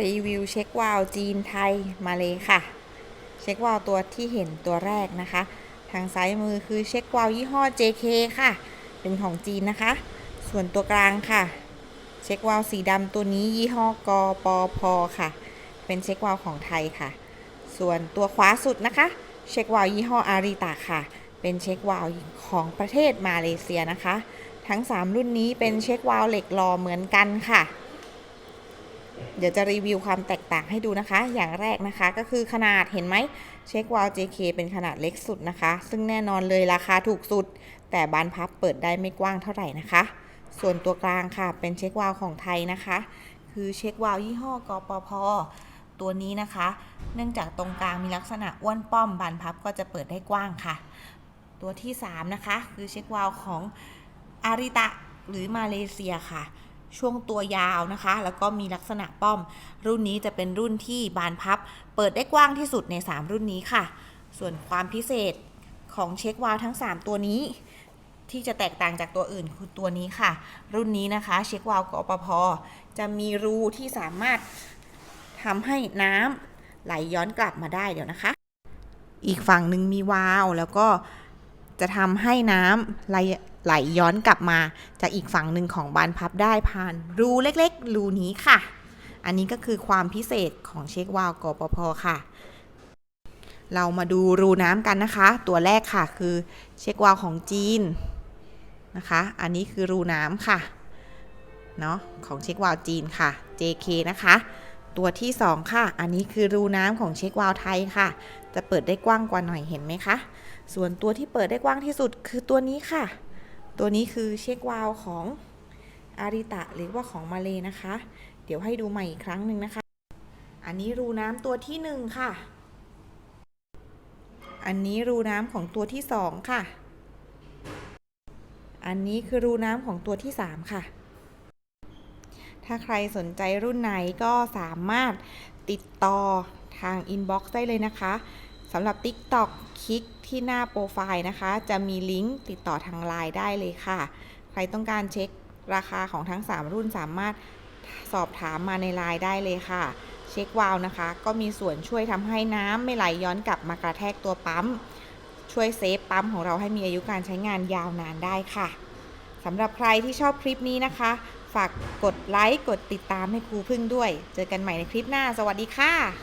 รีวิวเช็ควาล์วจีนไทยมาเลยค่ะ เช็ควาล์วตัวที่เห็นตัวแรกนะคะ ทางซ้ายมือคือเช็ควาล์วยี่ห้อ JK ค่ะ เป็นของจีนนะคะ ส่วนตัวกลางค่ะ เช็ควาล์วสีดำตัวนี้ยี่ห้อกปพค่ะ เป็นเช็ควาล์วของไทยค่ะ ส่วนตัวขวาสุดนะคะ เช็ควาล์วยี่ห้ออาริตาค่ะ เป็นเช็ควาล์วของประเทศมาเลเซียนะคะ ทั้ง 3 รุ่นนี้เป็นเช็ควาล์วเหล็กหล่อเหมือนกันค่ะ เดี๋ยวจะรีวิวความแตกต่างให้ดูนะคะ อย่างแรกนะคะก็คือขนาดเห็นไหมเช็ควาล์ JK เป็นขนาดเล็กสุดนะคะ ซึ่งแน่นอนเลยราคาถูกสุด แต่บานพับเปิดได้ไม่กว้างเท่าไหร่นะคะ ส่วนตัวกลางค่ะเป็นเช็ควาล์ของไทยนะคะ คือเช็ควาล์ยี่ห้อกปพตัวนี้นะคะ เนื่องจากตรงกลางมีลักษณะอ้วนป้อมบานพับก็จะเปิดได้กว้างค่ะ ตัวที่ 3 นะคะ คือเช็ควาล์ของอาริตะหรือมาเลเซียค่ะ ช่วงตัวยาวนะคะ แล้วก็มีลักษณะป้อม รุ่นนี้จะเป็นรุ่นที่บานพับ เปิดได้กว้างที่สุดใน 3 รุ่นนี้ค่ะ ส่วนความพิเศษของเช็ควาล์วทั้ง 3 ตัวนี้ ที่จะแตกต่างจากตัวอื่นคือตัวนี้ค่ะ รุ่นนี้นะคะ เช็ควาล์วกอปพจะมีรูที่สามารถทำให้น้ำไหลย้อนกลับมาได้เดี๋ยวนะคะ อีกฝั่งหนึ่งมีวาล์วแล้วก็ จะทำให้น้ำไหลไหลย้อนกลับมา จากอีกฝั่งหนึ่งของบานพับได้ผ่านรูเล็กๆ รูนี้ค่ะ อันนี้ก็คือความพิเศษของเช็ควาล์กปพค่ะ เรามาดูรูน้ำกันนะคะ ตัวแรกค่ะคือเช็ควาล์ของจีนนะคะ อันนี้คือรูน้ำค่ะเนาะของเช็ควาล์จีนค่ะ JK นะคะ ตัวที่ 2 ค่ะ อันนี้คือรูน้ำของเช็ควาล์ไทยค่ะ จะเปิดได้กว้างกว่าหน่อยเห็นไหมคะ ส่วนตัวที่เปิดได้กว้างที่สุดคือตัวนี้ค่ะ ตัวนี้คือเช็ควาลของอาริตะหรือว่าของมาเลนะคะ เดี๋ยวให้ดูใหม่อีกครั้งหนึ่งนะคะ อันนี้รูน้ำตัวที่1ค่ะ อันนี้รูน้ำของตัวที่2ค่ะ อันนี้คือรูน้ำของตัวที่3ค่ะ ถ้าใครสนใจรุ่นไหนก็สามารถติดต่อ ทางอินบ็อกซ์ได้เลยนะคะสำหรับ TikTok คลิกที่หน้าโปรไฟล์นะคะ จะมีลิงก์ติดต่อทางไลน์ได้เลยค่ะ ใครต้องการเช็คราคาของทั้ง 3 รุ่นสามารถสอบถามมาในไลน์ได้เลยค่ะ เช็ควาล์วนะคะ ก็มีส่วนช่วยทำให้น้ำไม่ไหลย้อนกลับมากระแทกตัวปั๊ม ช่วยเซฟปั๊มของเราให้มีอายุการใช้งานยาวนานได้ค่ะสำหรับใครที่ชอบคลิปนี้นะคะ ฝากกดไลค์ กดติดตามให้ครูพึ่งด้วย เจอกันใหม่ในคลิปหน้า สวัสดีค่ะ